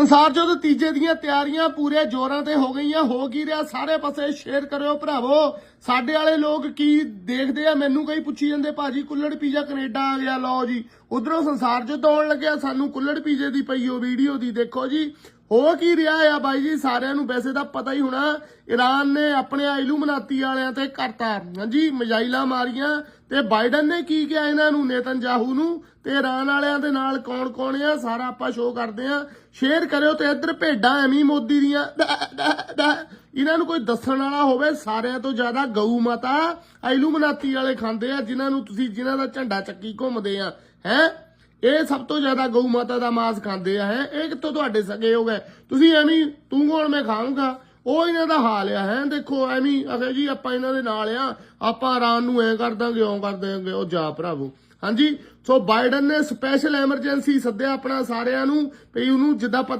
ਸੰਸਾਰ ਜੁੱਧ ਤੀਜੇ ਦੀਆਂ ਤਿਆਰੀਆਂ ਪੂਰੇ ਜ਼ੋਰਾਂ ਤੇ ਹੋ ਗਈਆਂ। ਹੋ ਕੀ ਰਿਹਾ? ਸਾਰੇ ਪਾਸੇ ਸ਼ੇਅਰ ਕਰਿਓ ਭਰਾਵੋ। ਸਾਡੇ ਵਾਲੇ ਲੋਕ ਕੀ ਦੇਖਦੇ ਆ? ਮੈਨੂੰ ਕਈ ਪੁੱਛੀ ਜਾਂਦੇ, ਭਾਜੀ, ਕੁੱਲੜ ਪੀਜ਼ਾ ਕੈਨੇਡਾ ਆ ਗਿਆ, ਲਓ ਜੀ। ਉਧਰੋਂ ਸੰਸਾਰ ਜੁੱਧ ਆਉਣ ਲੱਗਿਆ। ਸਾਨੂੰ ਕੁੱਲੜ ਪੀਜ਼ੇ ਦੀ ਪਈ ਉਹ ਵੀਡੀਓ ਦੀ ਦੇਖੋ ਜੀ। ਹੋ ਕੀ ਰਿਹਾ ਆ ਬਾਈ ਜੀ? ਸਾਰਿਆਂ ਨੂੰ ਵੈਸੇ ਤਾਂ ਪਤਾ ਹੀ ਹੋਣਾ ਈਰਾਨ ਨੇ ਆਪਣੇ ਇਲੂਮਨਾਤੀ ਵਾਲਿਆਂ ਤੇ ਕਰਤਾ, ਹਾਂਜੀ, ਮਜਾਈਲਾਂ ਮਾਰੀਆਂ ਤੇ ਬਾਈਡਨ ਨੇ ਕੀ ਕਿਹਾ ਇਹਨਾਂ ਨੂੰ, ਨੇਤਨਯਾਹੂ ਨੂੰ? ਤੇ ਈਰਾਨ ਵਾਲਿਆਂ ਦੇ ਨਾਲ ਕੌਣ ਕੌਣ ਆ? ਸਾਰਾ ਆਪਾਂ ਸ਼ੋਅ ਕਰਦੇ ਆ ਸ਼ੇਅਰ ਕਰਿਓ ਤੇ ਇੱਧਰ ਭੇਡਾਂ ਐਵੇਂ ਮੋਦੀ ਦੀਆਂ ਇਹਨਾਂ ਨੂੰ ਕੋਈ ਦੱਸਣ ਵਾਲਾ ਹੋਵੇ, ਸਾਰਿਆਂ ਤੋਂ ਜ਼ਿਆਦਾ ਗਊ ਮਾਤਾ, ਇਲੂਮਨਾਤੀ ਵਾਲੇ ਖਾਂਦੇ ਆ, ਜਿਨ੍ਹਾਂ ਨੂੰ ਤੁਸੀਂ, ਜਿਨ੍ਹਾਂ ਦਾ ਝੰਡਾ ਚੱਕੀ ਘੁੰਮਦੇ ਆ, ਹੈ? ਇਹ ਸਭ ਤੋਂ ਜ਼ਿਆਦਾ ਗਊ ਮਾਤਾ ਦਾ ਮਾंस ਖਾਂਦੇ ਆ ਹੈ? ਇਹ ਕਿੱਥੋਂ ਤੁਹਾਡੇ ਸਗੇ ਹੋ? ਗਏ ਤੁਸੀਂ ਐਵੇਂ ਤੂੰ ਕੌਣ ਮੈਂ ਖਾਊਂਗਾ? ਉਹ ਇਹਨਾਂ ਦਾ ਹਾਲ ਆ ਹੈ? ਦੇਖੋ ਐਵੇਂ ਹੀ, ਜੀ ਆਪਾਂ ਇਹਨਾਂ ਦੇ ਨਾਲ ਆ ਆਪਾਂ ਇਰਾਨ ਨੂੰ ਐ ਕਰ ਦਾਂਗੇ ਓ ਕਰ ਦਾਂਗੇ ਉਹ ਜਾ ਭਰਾਵੋ। ਹਾਂਜੀ? ਸੋ ਬਾਈਡਨ ਨੇ ਸਪੈਸ਼ਲ ਐਮਰਜੈਂਸੀ ਸੱਦਿਆ ਆਪਣਾ ਸਾਰਿਆਂ ਨੂੰ ਵੀ ਉਹਨੂੰ ਜਿੱਦਾਂ ਪਤਾ